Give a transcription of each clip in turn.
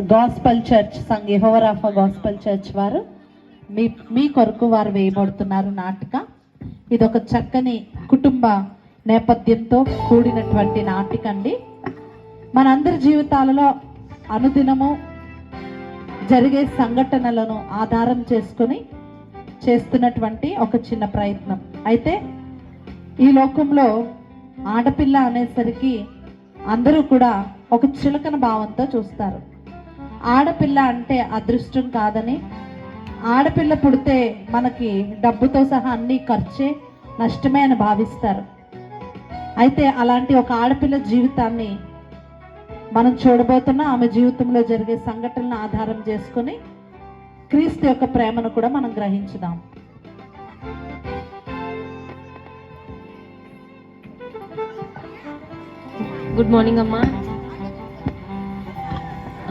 Gospel church సంఘ యహోవరాఫ gospel church వారు. మీ మీ కొరకు వారు వేయబడుతున్నారు నాటిక. ఇది ఒక చక్కని కుటుంబ నేపథ్యంతో కూడినటువంటి నాటిక అండి. మనందరి జీవితాలలో అనుదినము జరిగే సంఘటనలను ఆధారం చేసుకొని చేస్తున్నటువంటి ఒక చిన్న ప్రయత్నం. అయితే ఈ లోకంలో ఆడపిల్ల అనేసరికి అందరూ కూడా ఒక చిలకన భావంతో చూస్తారు. ఆడపిల్ల అంటే అదృష్టం కాదని ఆడపిల్ల పుడితే మనకి డబ్బుతో సహా అన్ని ఖర్చే నష్టమే అని భావిస్తారు. అయితే అలాంటి ఒక ఆడపిల్ల జీవితాన్ని మనం చూడబోతున్న. ఆమె జీవితంలో జరిగే సంఘటనలను ఆధారం చేసుకొని క్రీస్తు యొక్క ప్రేమను కూడా మనం గ్రహించుదాం. గుడ్ మార్నింగ్ అమ్మా.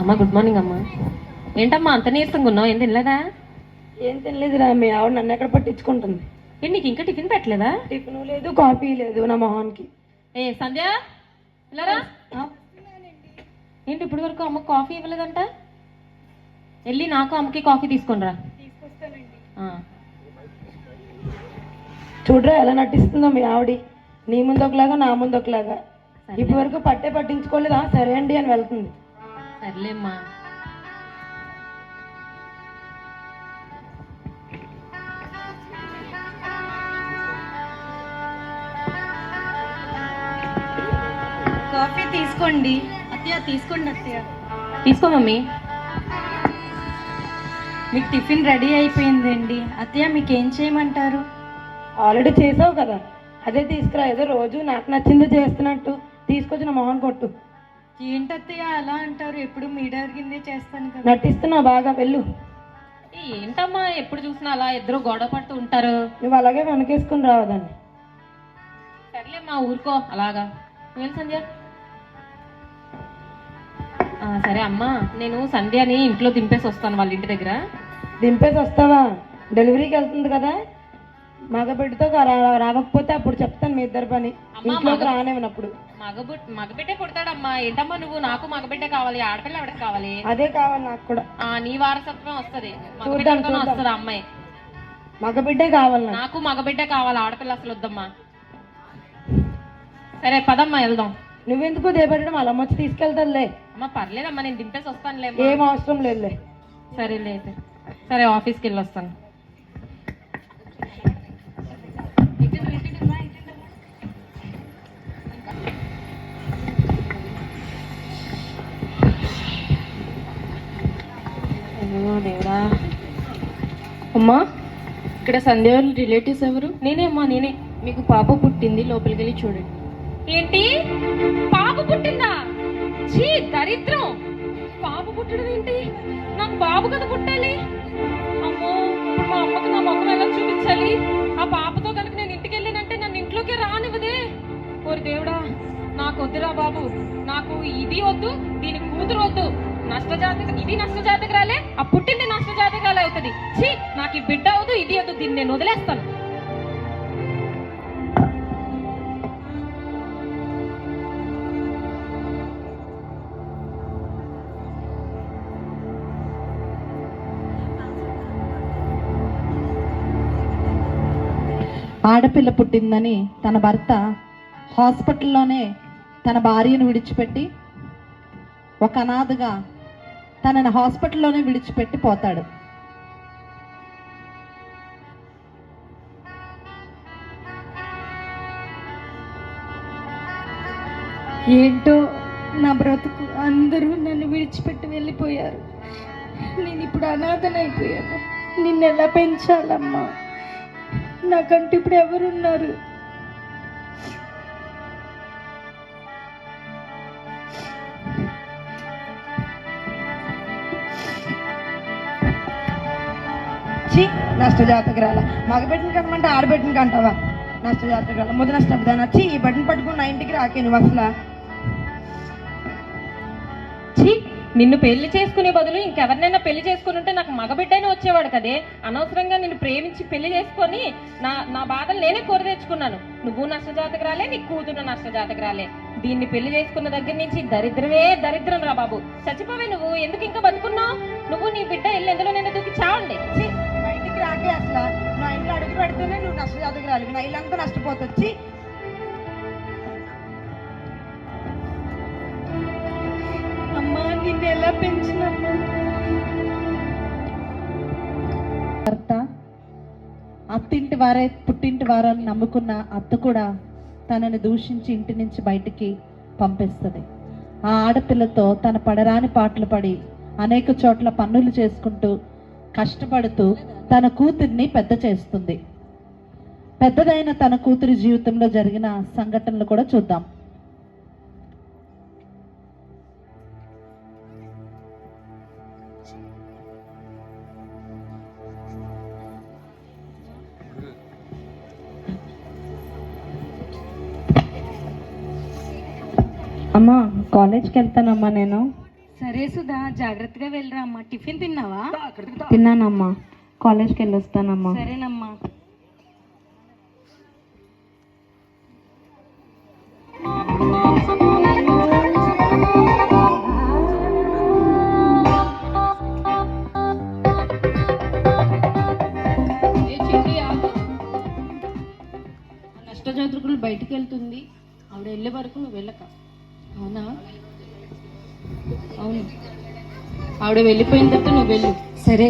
అమ్మా గుడ్ మార్నింగ్ అమ్మా. ఏంటమ్మా అంత నీరసంగా ఉన్నావు? ఏం తినలేదా? ఏం తినలేదురా మీ ఆవిడ నన్ను ఎక్కడ పట్టించుకుంటుంది? నీకు ఇంకా టిఫిన్ పెట్టలేదా? టిఫిన్ లేదు కాఫీ లేదు నా మొహానికి. ఏ సంధ్య? ఇలారా ఏంటి ఇప్పటి వరకు అమ్మ కాఫీ ఇవ్వలేదంట? వెళ్ళి నాకు అమ్మకి కాఫీ తీసుకొనిరా. చూడరా ఎలా నటిస్తుందో మీ ఆవిడ. నీ ముందు ఒకలాగా నా ముందు ఒకలాగా ఇప్పటి వరకు పట్టే పట్టించుకోలేదా? సరే అండి అని వెళ్తుంది. సర్లేమ్మా. కాఫీ తీసుకోండి. అత్తయ్య తీసుకోండి అత్తయ్య. తీసుకో మమ్మీ. మీకు టిఫిన్ రెడీ అయిపోయిందండి. అత్తయ్య మీకు ఏం చేయమంటారు? ఆల్రెడీ చేసావు కదా. అదే తీసుకురా. ఏదో రోజు నాకు నచ్చింది చేస్తున్నట్టు. తీసుకొచ్చిన నా మొహం కొట్టు. ఏంటి అత్తయ్య అలా అంటారు? ఎప్పుడు మీడ అడిగిందే చేస్తాను కదా. నటిస్తున్నావు బాగా వెళ్ళు. ఏంటమ్మా ఎప్పుడు చూసినా అలా ఇద్దరు గొడవ పడుతూ ఉంటారు? నువ్వు అలాగే వెనకేసుకుని రావదాన్ని సర్లేమ్మా ఊరుకో అలాగా. వెళ్ళు సంధ్య? ఆ, సరే అమ్మా నేను సంధ్యని ఇంట్లో దింపేసి వస్తాను వాళ్ళ ఇంటి దగ్గర. దింపేసి వస్తావా? డెలివరీకి వెళ్తుంది కదా? మగ బిడ్డతో రా- రావకపోతే అప్పుడు చెప్తాను మీ ఇద్దరు పని. ఇంట్లోకి మగబుట్ మగబిడ్డే పుడతాడమ్మా ఏంటమ్మా నువ్వు? నాకు మగబిడ్డ కావాలి. ఆడపిల్ల ఎవరికి కావాలి? అదే కావాలి నాకు కూడా. ఆ నీ వారసత్వం వస్తది. మగబిడ్డతోనే. వస్తుంది అమ్మాయి. మగబిడ్డే కావాలి నాకు. మగబిడ్డ కావాలి. ఆడపిల్ల అసలు వద్దమ్మా. సరే పదమ్మా వెళ్దాం. నువ్వెందుకు దేపడడం అలా వచ్చి తీసుకెళ్తాలే అమ్మా పర్లేదమ్మా నేను దింపేసి వస్తానులే ఏం అవసరం లేదులే. సరేలే అయితే. సరే ఆఫీస్కి వెళ్ళి వస్తాను అమ్మా ఇక్కడ సంధ్య రిలేటివ్స్ ఎవరు? నేనే అమ్మా నేనే. మీకు పాప పుట్టింది లోపలికి వెళ్ళి చూడండి. ఏంటి? పాప పుట్టిందా? చీ దరిద్రం. పాప పుట్టడం ఏంటి? నాకు బాబు కదా పుట్టాలి. అమ్మో ఇప్పుడు మా అమ్మకి నా ముఖం ఎలా చూపించాలి? ఆ పాపతో కనుక నేను ఇంటికి వెళ్ళానంటే నన్ను ఇంట్లోకి రానివ్వదే. ఓరి దేవుడా నాకు వద్దురా బాబు. నాకు ఇది వద్దు దీని కూతురు వద్దు. నష్టజాతక ఇది నష్టజాతకరాలే. ఆ పుట్టింది నష్టజాతకాలే అవుతుంది. ఛీ నాకు ఈ బిడ్డ అవదు ఇది వద్దు దీన్ని నేను వదిలేస్తాను. ఆడపిల్ల పుట్టిందని తన భర్త హాస్పిటల్లోనే తన భార్యను విడిచిపెట్టి ఒక అనాథగా తనని హాస్పిటల్లోనే విడిచిపెట్టి పోతాడు. ఏంటో నా బ్రతుకు అందరూ నన్ను విడిచిపెట్టి వెళ్ళిపోయారు. నేను ఇప్పుడు అనాథనైపోయాను. నిన్ను ఎలా పెంచాలమ్మా? నాకంటూ ఇప్పుడు ఎవరున్నారు? ఛీ నష్టజాతకురాల మగబెట్టిన కనమంటే ఆడబెట్టిన కంటావా? నష్టజాతకురాల ముద్ద నష్టపదాన వచ్చి ఈ బట్టను పట్టుకుని నా ఇంటికి రాకే నువ్వు అసలు. ఛీ నిన్ను పెళ్ళి చేసుకునే బదులు ఇంకెవరినైనా పెళ్ళి చేసుకుని ఉంటే నాకు మగబిడ్డైనా వచ్చేవాడు కదే. అనవసరంగా నిన్ను ప్రేమించి పెళ్ళి చేసుకొని నా నా బాధలు నేనే కోరి తెచ్చుకున్నాను నువ్వు నష్టజాతకు రాలే నీ కూతురు నష్టజాతకు రాలే దీన్ని పెళ్ళి చేసుకున్న దగ్గర నుంచి దరిద్రమే దరిద్రం రా బాబు. చచ్చిపోవే నువ్వు ఎందుకు ఇంకా బతుకున్నావు? నువ్వు నీ బిడ్డ ఇల్లు ఎందులోనైనా దూకి చావండి. ఛీ, రాకే అసలు. నా ఇంట్లో అడుగు పెడితేనే నువ్వు నష్టజాతకురాలివి నా ఇల్లంతా నష్టపోతొచ్చి అత్తింటి వారే పుట్టింటి వారని నమ్ముకున్న అత్త కూడా తనని దూషించి ఇంటి నుంచి బయటికి పంపిస్తుంది. ఆ ఆడపిల్లతో తన పడరాని పాటలు పడి అనేక చోట్ల పన్నులు చేసుకుంటూ కష్టపడుతూ తన కూతుర్ని పెద్ద చేస్తుంది. పెద్దదైన తన కూతురి జీవితంలో జరిగిన సంఘటనలు కూడా చూద్దాం. కాలేజ్కి వెళ్తానమ్మా నేను. సరే సుధా జాగ్రత్తగా వెళ్ళరా అమ్మా టిఫిన్ తిన్నావా? తిన్నానమ్మా. కాలేజ్కి వెళ్ళొస్తానమ్మా. సరేనమ్మా. నష్టజాతకులు బయటికి వెళ్తుంది. ఆవిడ వెళ్ళే వరకు నువ్వు వెళ్ళక. అవునా? అవును. ఆవిడ వెళ్ళిపోయిన తర్వాత నువ్వు వెళ్ళు. సరే.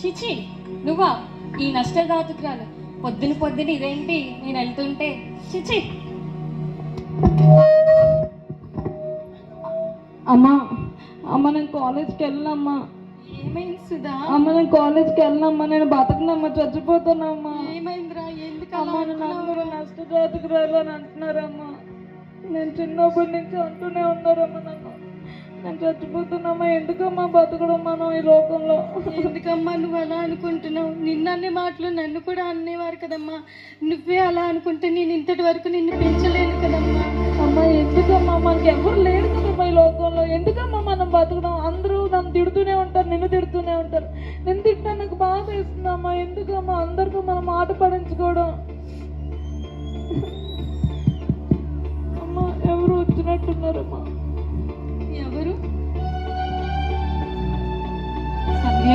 చిచి నువ్వా? ఈ నష్టదాతకురాలు పొద్దున పొద్దున ఇదేంటి? నేను వెళ్తుంటే చిచి అమ్మా అమ్మ నేను కాలేజ్కి వెళ్ళనమ్మా. ఏమైంది సుధా? అమ్మ నేను కాలేజ్కి వెళ్ళనమ్మా నేను బతకనమ్మా చచ్చిపోతానమ్మా ఏమైందిరా? ఎందుకు అమ్మ నన్ను నష్టజాతకురాలు అని అంటున్నారమ్మా. నేను చిన్నప్పటి నుంచి అంటూనే ఉన్నారమ్మా నన్ను. నేను చచ్చిపోతున్నామ్మా ఎందుకమ్మా బతకడం మనం ఈ లోకంలో? ఎందుకమ్మా నువ్వు అలా అనుకుంటున్నావు? నిన్న అన్ని మాటలు నన్ను కూడా అనేవారు కదమ్మా. నువ్వే అలా అనుకుంటే నేను ఇంతటి వరకు నిన్ను పెంచలేను కదమ్మా. అమ్మ ఎందుకమ్మా? మనకి ఎవరు లేరు కదమ్మా ఈ లోకంలో. ఎందుకమ్మా మనం బతకడం? అందరూ నన్ను తిడుతూనే ఉంటారు నిన్ను తిడుతూనే ఉంటారు. నేను తిట్టా నాకు బాధ వేస్తుందమ్మా ఎందుకమ్మా అందరికీ మనం మాట పడించుకోవడం? అమ్మ ఎవరు వచ్చినట్టున్నారమ్మా? ఎవరు? సంధ్య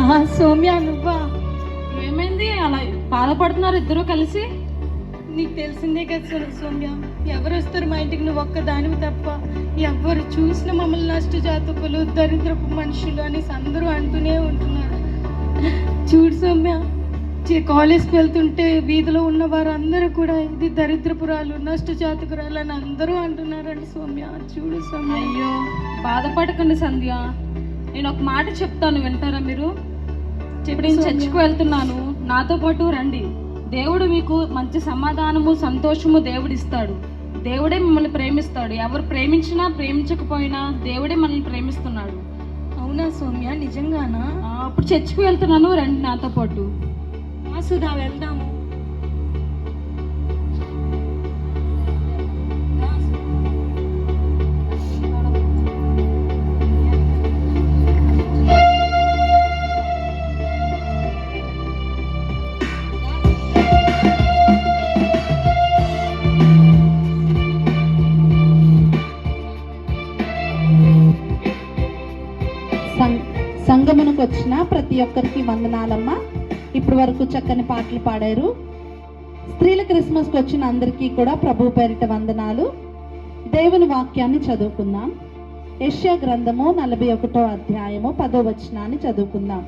ఆహా, సౌమ్య నువ్వా? ఏమైంది? అలా బాధపడుతున్నారు ఇద్దరు కలిసి? నీకు తెలిసిందే కదా సౌమ్య. ఎవరు వస్తారు మా ఇంటికి? నువ్వు ఒక్క దానివి తప్ప. ఎవరు చూసిన మమ్మల్ని నష్ట జాతకులు దరిద్రపు మనుషులు అనేసి అందరూ అంటూనే ఉంటున్నారు. చూడు సౌమ్య కాలేజ్కి వెళ్తుంటే వీధిలో ఉన్న వారు అందరూ కూడా ఇది దరిద్రపురాలు నష్ట జాతకురాలు అని అందరూ అంటున్నారండి సౌమ్య. చూడు సౌమ్య. అయ్యో బాధపడకండి సంధ్య. నేను ఒక మాట చెప్తాను వింటారా మీరు? ఇప్పుడు నేను చర్చికి వెళ్తున్నాను. నాతో పాటు రండి. దేవుడు మీకు మంచి సమాధానము సంతోషము దేవుడు ఇస్తాడు దేవుడే మిమ్మల్ని ప్రేమిస్తాడు. ఎవరు ప్రేమించినా ప్రేమించకపోయినా దేవుడే మనల్ని ప్రేమిస్తున్నాడు. అవునా సౌమ్య? నిజంగానా? అప్పుడు చర్చికి వెళ్తున్నాను. రండి నాతో పాటు. ఆ, సుధా వెళ్దాము. సం- సంగమునకు వచ్చిన ప్రతి ఒక్కరికి వందనాలమ్మా. ఇప్పటి వరకు చక్కని పాటలు పాడారు. స్త్రీల క్రిస్మస్కి వచ్చిన అందరికీ కూడా ప్రభు పేరిట వందనాలు. దేవుని వాక్యాన్ని చదువుకుందాం. యష్యా గ్రంథము నలభై ఒకటో అధ్యాయము పదో వచనాన్ని చదువుకుందాం.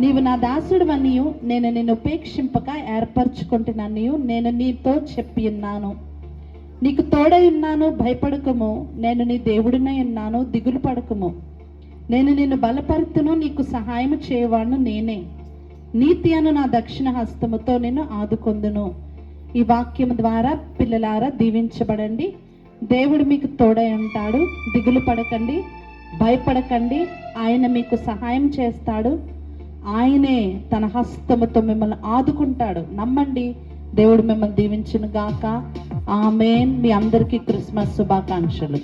నీవు నా దాసుడు అనియు నేను నిన్ను ఉపేక్షింపక ఏర్పరచుకుంటున్ననియు నేను నీతో చెప్పి ఉన్నాను. నీకు తోడై ఉన్నాను భయపడకము. నేను నీ దేవుడినై ఉన్నాను దిగులు పడకము. నేను నిన్ను బలపరుతును నీకు సహాయం చేయవాడును నేనే. నీతి అను నా దక్షిణ హస్తముతో నేను ఆదుకొందును. ఈ వాక్యం ద్వారా పిల్లలారా దీవించబడండి. దేవుడు మీకు తోడై ఉంటాడు. దిగులు పడకండి. భయపడకండి. ఆయన మీకు సహాయం చేస్తాడు. ఆయనే తన హస్తముతో మిమ్మల్ని ఆదుకుంటాడు. నమ్మండి దేవుడు మిమ్మల్ని దీవించును గాక ఆమెన్. మీ అందరికీ క్రిస్మస్ శుభాకాంక్షలు.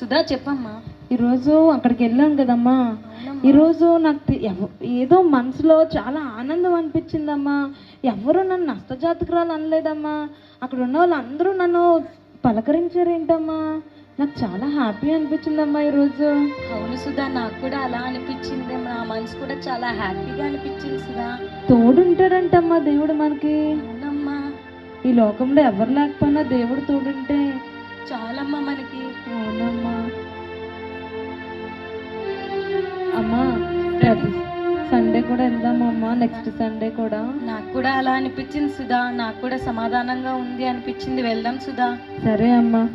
సుధా చెప్పమ్మా. ఈరోజు అక్కడికి వెళ్ళాం కదమ్మా. ఈరోజు నాకు ఏదో మనసులో చాలా ఆనందం అనిపించిందమ్మా. ఎవరు నన్ను నష్టజాతకురాలు అనలేదమ్మా. అక్కడ ఉన్న వాళ్ళందరూ నన్ను పలకరించారేంటమ్మా. నాకు చాలా హ్యాపీ అనిపించిందమ్మా ఈరోజు. అవును సుధా నాకు కూడా అలా అనిపించింది. నా మనసు కూడా చాలా హ్యాపీగా అనిపించింది సుధా. తోడుంటాడంటమ్మా దేవుడు మనకి. అవునమ్మా. ఈ లోకంలో ఎవరు లేకపోయినా దేవుడు తోడుంటే. చాలమ్మా మనకి. అవునమ్మా. అమ్మా ప్రతి సండే కూడా వెళ్దామమ్మా నెక్స్ట్ సండే కూడా. నాకు కూడా అలా అనిపించింది సుధా. నాకు కూడా సమాధానంగా ఉంది అనిపించింది. వెళ్దాం సుధా. సరే అమ్మా.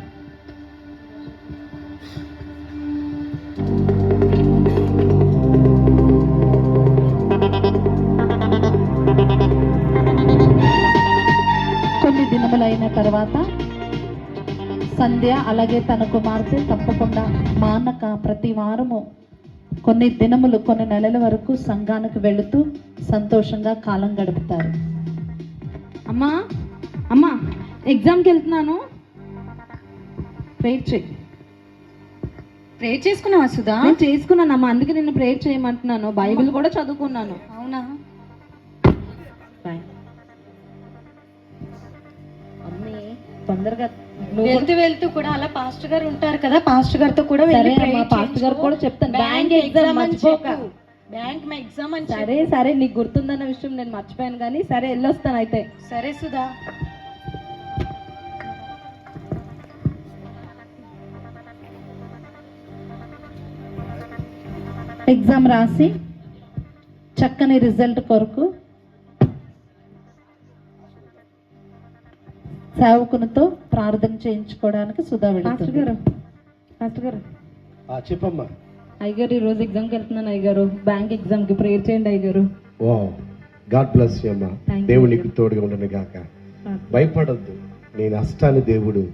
సంధ్య అలాగే తన కుమార్తె తప్పకుండా మానక ప్రతి వారము కొన్ని దినములు కొన్ని నెలల వరకు సంఘానికి వెళుతూ సంతోషంగా కాలం గడుపుతారు. అమ్మా అమ్మా ఎగ్జామ్కి వెళ్తున్నాను. ప్రేర్ చెయ్యి ప్రేర్ చేసుకున్నావా సుధా? నేను చేసుకున్నానమ్మా అందుకే నిన్ను ప్రేయర్ చేయమంటున్నాను. బైబిల్ కూడా చదువుకున్నాను. అవునా? బాయ్. అమ్మే తొందరగా వెళ్తూ వెళ్తూ కూడా అలా పాస్టర్ గారు ఉంటారు కదా పాస్టర్ గారితో కూడా వెళ్ళి pray పాస్టర్ గారు. కూడా చెప్తాను. బ్యాంక్ ఎగ్జామ్ మర్చిపోక. బ్యాంక్ మా ఎగ్జామ్ అని. సరే సరే నీకు గుర్తుందన్న విషయం నేను మర్చిపోయాను కానీ సరే వెళ్ళొస్తాను అయితే. సరే సుధా. ఎగ్జామ్ రాసి చక్కని రిజల్ట్ కొరకు సేవకునితో ప్రార్థన చేయించుకోవడానికి సుధా మాస్టర్ వెళుతుంది గారు మాస్టర్ గారు. ఆ, చెప్పమ్మా. అయ్యగారు ఈ రోజు ఎగ్జామ్కి వెళ్తున్నాను అయ్యగారు. బ్యాంక్ ఎగ్జామ్కి ప్రేయర్ చేయండి అయ్యగారు. ఓ గాడ్ బ్లెస్ యూ అమ్మా. Thank you. దేవుడు నీకు తోడుగా ఉండను గాక. భయపడొద్దు. నీ నష్టాన్ని దేవుడు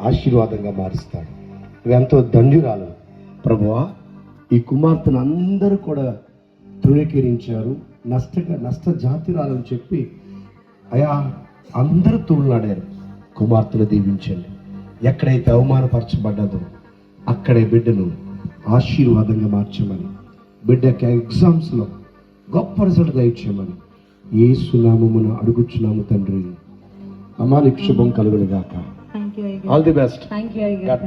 ఆశీర్వాదంగా మారుస్తాడు. నువ్వెంతో దండ్యురాలు ప్రభువా ఈ కుమార్తెను అందరూ కూడా తృణీకరించారు. నష్ట నష్ట జాతిరాలని చెప్పి అయా అందరూ తోడులాడారు. కుమార్తెను దీవించండి. ఎక్కడైతే అవమానపరచబడ్డదో అక్కడే బిడ్డను ఆశీర్వాదంగా మార్చమని బిడ్డకి ఎగ్జామ్స్లో గొప్ప రిజల్ట్ దయచేయమని ఏ సునామమున అడుగుచున్నాము తండ్రి. అమ్మా నీకు శుభం కలుగును గాక. All the best God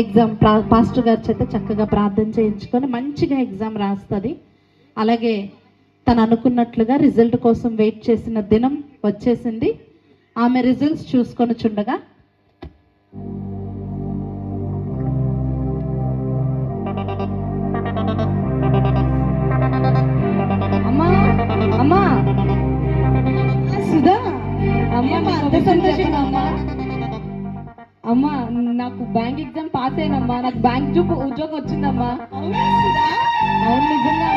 exam pastor గారి చేత చక్కగా ప్రార్థన చేయించుకొని మంచిగా ఎగ్జామ్ రాస్తుంది. అలాగే తను అనుకున్నట్లుగా రిజల్ట్ కోసం వెయిట్ చేసిన దినం వచ్చేసింది. ఆమె రిజల్ట్స్ చూసుకొని చుండగా అమ్మా అమ్మా. సుధా అమ్మా ఏమ్మా, నీకు అంత విషయం సంతోషమా చెప్పనా అమ్మా అమ్మా నాకు బ్యాంక్ ఎగ్జామ్ పాస్ అయినమ్మా నాకు బ్యాంక్ ఉద్యోగం వచ్చిందమ్మా. అవునా నిజంగా.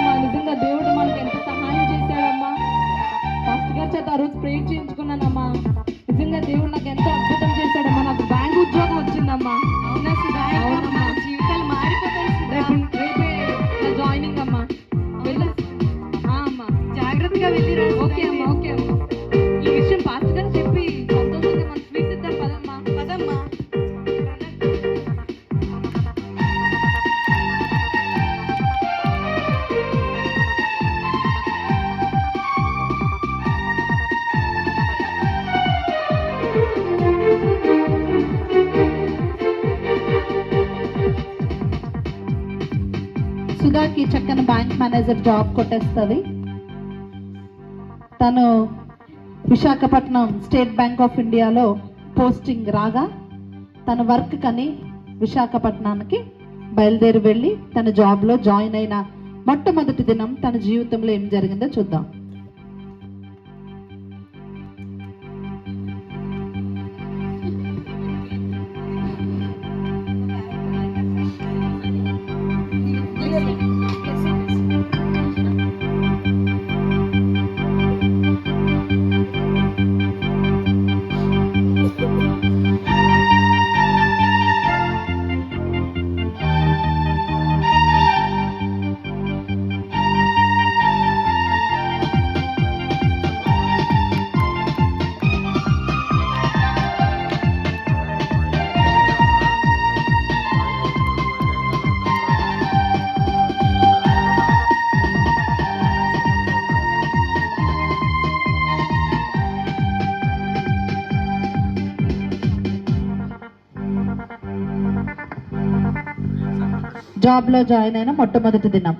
సుధాకి చక్కని బ్యాంక్ మేనేజర్ జాబ్ కొట్టేస్తుంది. తను విశాఖపట్నం స్టేట్ బ్యాంక్ ఆఫ్ ఇండియాలో పోస్టింగ్ రాగా తన వర్క్ కని విశాఖపట్నానికి బయలుదేరి వెళ్ళి తన జాబ్లో జాయిన్ అయిన మొట్టమొదటి దినం తన జీవితంలో ఏం జరిగిందో చూద్దాం. జాబ్లో జాయిన్ అయిన మొట్టమొదటి దినం.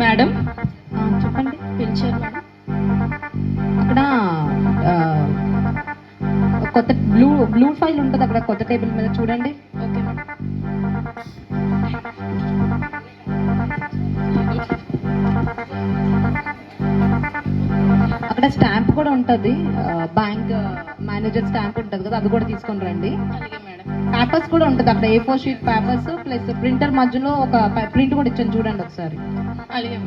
మేడం? చెప్పండి. పిలిచారు మేడం? అక్కడ కొత్త బ్లూ బ్లూ ఫైల్ ఉంటుంది అక్కడ కొత్త టేబుల్ మీద చూడండి. Okay madam. అక్కడ స్టాంప్ కూడా ఉంటుంది. బ్యాంక్ మేనేజర్ స్టాంప్ ఉంటుంది కదా అది కూడా తీసుకొని రండి. పేపర్స్ కూడా ఉంటుంది అక్కడ A four sheet papers plus printer మధ్యలో ఒక ప్రింట్ కూడా ఇచ్చాను చూడండి ఒకసారి. అలాగే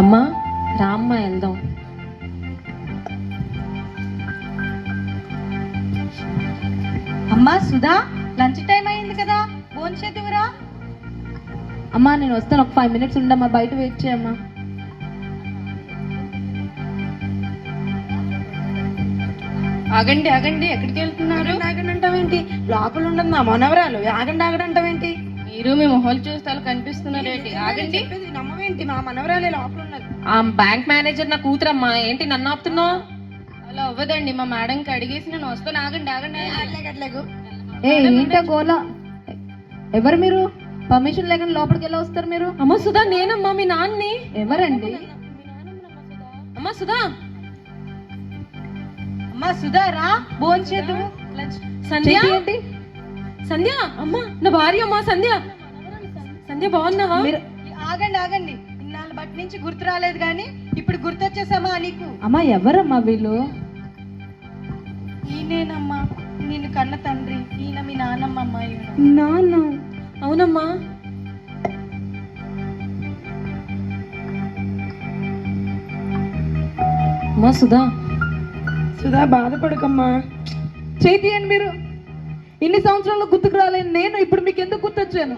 అమ్మా రామ్మ వెళ్దాం. సుధా లంచ్ టైం అయింది కదా ఫోన్ చేద్దువురా అమ్మా నేను వస్తాను ఒక ఫైవ్ మినిట్స్ ఉండమ్మా బయట వెయిట్ చేయమ్మా ఆగండి ఆగండి ఎక్కడికి వెళ్తున్నారు ఆగండి అంటావేంటి లోపల ఉండదు మా మనవరాలు ఆగండి ఆగండి అంటావేంటి మీరు మీ మొహలు చూస్తే కనిపిస్తున్నారేంటి ఆగండి నమ్మవేంటి మా మనవరాలే లోపల ఉన్నది ఆ బ్యాంక్ మేనేజర్ నా కూతురమ్మా ఏంటి నన్ను ఆపుతున్నావు అలా అవ్వదండి మా మేడంకి అడిగేసి నేను వస్తాను ఆగండి ఆగండి అట్లేకు ఏ ఏంటా గోల. ఎవరు మీరు? పర్మిషన్ లేకుండా లోపలికి ఎలా వస్తారు మీరు? అమ్మ సుధా నేనమ్మా మీ నాన్ని. ఎవరండి? అమ్మ సుధా. అమ్మా సుధా. రా. చేద్దువు లంచ్. సంధ్య. ఏంటి? సంధ్య అమ్మ నా భార్య అమ్మా సంధ్య. సంధ్య బాగున్నావా? ఆగండి ఆగండి. ఇన్నాళ్ళు బట్టి నుంచి గుర్తు రాలేదు కానీ ఇప్పుడు గుర్తొచ్చేసామా నీకు? అమ్మ ఎవరమ్మా వీళ్ళు? ఈయనేనమ్మా. నిన్ను కన్న తండ్రి ఈయన మీ నాన్నమ్మ అమ్మాయి నాన్న. అవునమ్మా. అమ్మా సుధా. సుధా బాధపడకమ్మా. చేతియండి మీరు? ఇన్ని సంవత్సరాల్లో గుర్తుకు రాలేను నేను ఇప్పుడు మీకు ఎందుకు గుర్తొచ్చాను?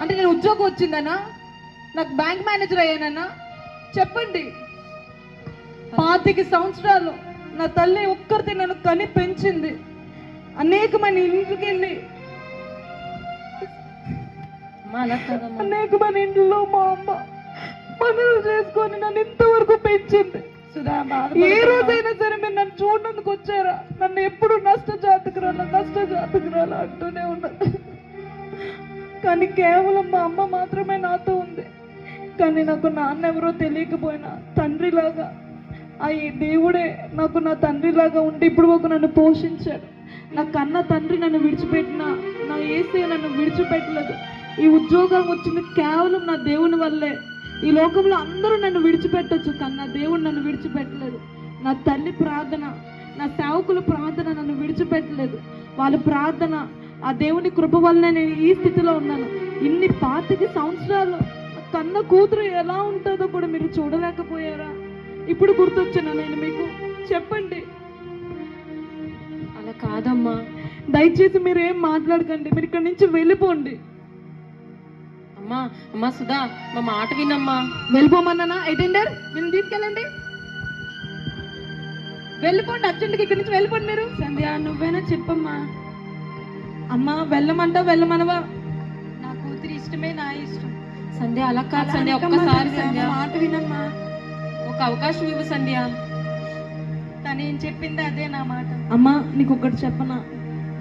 అంటే నేను ఉద్యోగం వచ్చిందనా? నాకు బ్యాంక్ మేనేజర్ అయ్యానన్నా చెప్పండి. పాతిక సంవత్సరాలు నా తల్లి ఒక్కరితే నన్ను కని పెంచింది. అనేకమైన ఇంటికి వెళ్ళి. కాదమ్మా అనేకమైన ఇంట్లో మా అమ్మ పనులు చేసుకొని నన్ను ఇంతవరకు పెంచింది. ఏ రోజైనా సరే మీరు నన్ను చూడడానికి వచ్చారా? నన్ను ఎప్పుడు నష్ట జాతకురాల నష్ట జాతకురాల అంటూనే ఉన్నారు కానీ కేవలం మా అమ్మ మాత్రమే నాతో ఉంది. కానీ నాకు నాన్న ఎవరో తెలియకపోయినా తండ్రిలాగా ఆ ఈ దేవుడే నాకు నా తండ్రిలాగా ఉండి ఇప్పుడు ఒక నన్ను పోషించాడు. నా కన్న తండ్రి నన్ను విడిచిపెట్టిన నా ఏసే నన్ను విడిచిపెట్టలేదు. ఈ ఉద్యోగం వచ్చింది కేవలం నా దేవుని వల్లే. ఈ లోకంలో అందరూ నన్ను విడిచిపెట్టొచ్చు కానీ నా దేవుడు నన్ను విడిచిపెట్టలేదు. నా తల్లి ప్రార్థన నా సేవకుల ప్రార్థన నన్ను విడిచిపెట్టలేదు. వాళ్ళ ప్రార్థన ఆ దేవుని కృప వల్లనే నేను ఈ స్థితిలో ఉన్నాను. ఇన్ని పాతికి సంవత్సరాలు కన్న కూతురు ఎలా ఉంటుందో కూడా మీరు చూడలేకపోయారా? ఇప్పుడు గుర్తొచ్చాను నేను మీకు చెప్పండి. కాదమ్మా. దయచేసి మీరు ఏం మాట్లాడకండి. మీరు ఇక్కడి నుంచి వెళ్ళిపోండి. అమ్మా అమ్మా సుధా మా మాట వినమ్మా. వెళ్ళిపోమన్నానా? అటెండర్ వీళ్ళని తీసుకెళ్ళండి. వెళ్ళిపోండి అర్జెంట్గా ఇక్కడి నుంచి వెళ్ళిపోండి మీరు. సంధ్య నువ్వేనా చెప్పమ్మా. అమ్మా వెళ్ళమంటా వెళ్ళమనవా? నా కూతురి ఇష్టమే నా ఇష్టం. సంధ్య అలా కాదు సంధ్య ఒక్కసారి సంధ్య, మాట వినమ్మా. ఒక అవకాశం ఇవ్వు సంధ్య. తను ఏం చెప్పింది అదే నా మాట. అమ్మా నీకు ఒకటి చెప్పనా?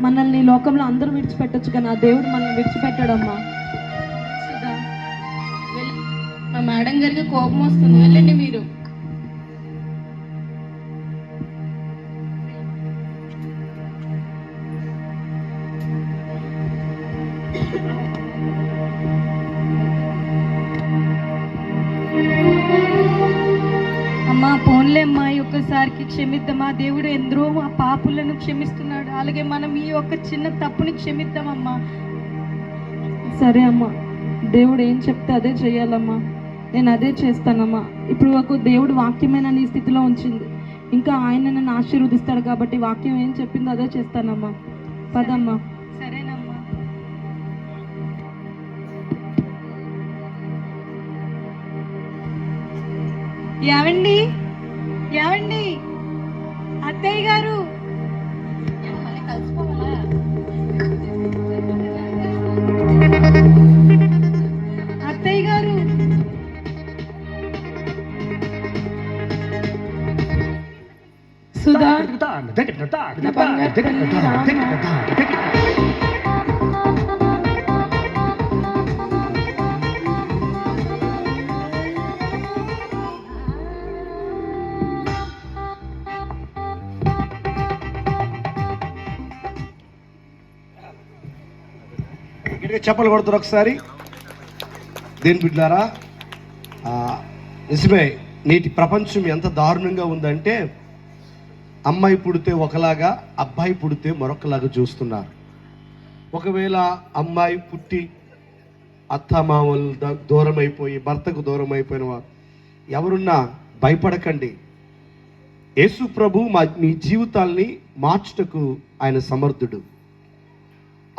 మనల్ని లోకంలో అందరూ విడిచిపెట్టచ్చు కానీ ఆ దేవుడు మనల్ని విడిచిపెట్టాడమ్మా. మా మేడం గారికి కోపం వస్తుంది వెళ్ళండి మీరు. అమ్మా క్షమిద్దామా? దేవుడు ఎందరో మా పాపులను క్షమిస్తున్నాడు. అలాగే మనం ఈ ఒక్క చిన్న తప్పుని క్షమిద్దామమ్మా. సరే అమ్మా దేవుడు ఏం చెప్తే అదే చేయాలమ్మా. నేను అదే చేస్తానమ్మా. ఇప్పుడు ఒక దేవుడు వాక్యమే నన్ను ఈ స్థితిలో ఉంచింది. ఇంకా ఆయన నన్ను ఆశీర్వదిస్తాడు కాబట్టి వాక్యం ఏం చెప్పిందో అదే చేస్తానమ్మా. పదమ్మా. సరేనమ్మా. ఏమండి? ఏవండి అత్తయ్య గారు అత్తయ్య గారు సుధా చెప్పలు కొడుతున్నారు ఒకసారి. దేని బిడ్డారా? నిజమే నేటి ప్రపంచం ఎంత దారుణంగా ఉందంటే అమ్మాయి పుడితే ఒకలాగా అబ్బాయి పుడితే మరొకలాగా చూస్తున్నారు. ఒకవేళ అమ్మాయి పుట్టి అత్తమామలు దూరం అయిపోయి భర్తకు దూరం అయిపోయిన వారు ఎవరున్నా భయపడకండి. యేసు ప్రభు మా మీ జీవితాల్ని మార్చుటకు ఆయన సమర్థుడు.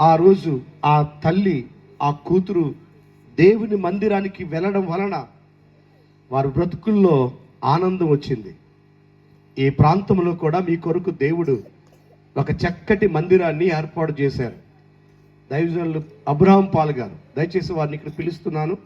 ఆ రోజు ఆ తల్లి ఆ కూతురు దేవుని మందిరానికి వెళ్ళడం వలన వారి బ్రతుకుల్లో ఆనందం వచ్చింది. ఈ ప్రాంతంలో కూడా మీ కొరకు దేవుడు ఒక చక్కటి మందిరాన్ని ఏర్పాటు చేశారు. దైవజనులు అబ్రహం పాల్ గారు దయచేసి వారిని ఇక్కడ పిలుస్తున్నాను.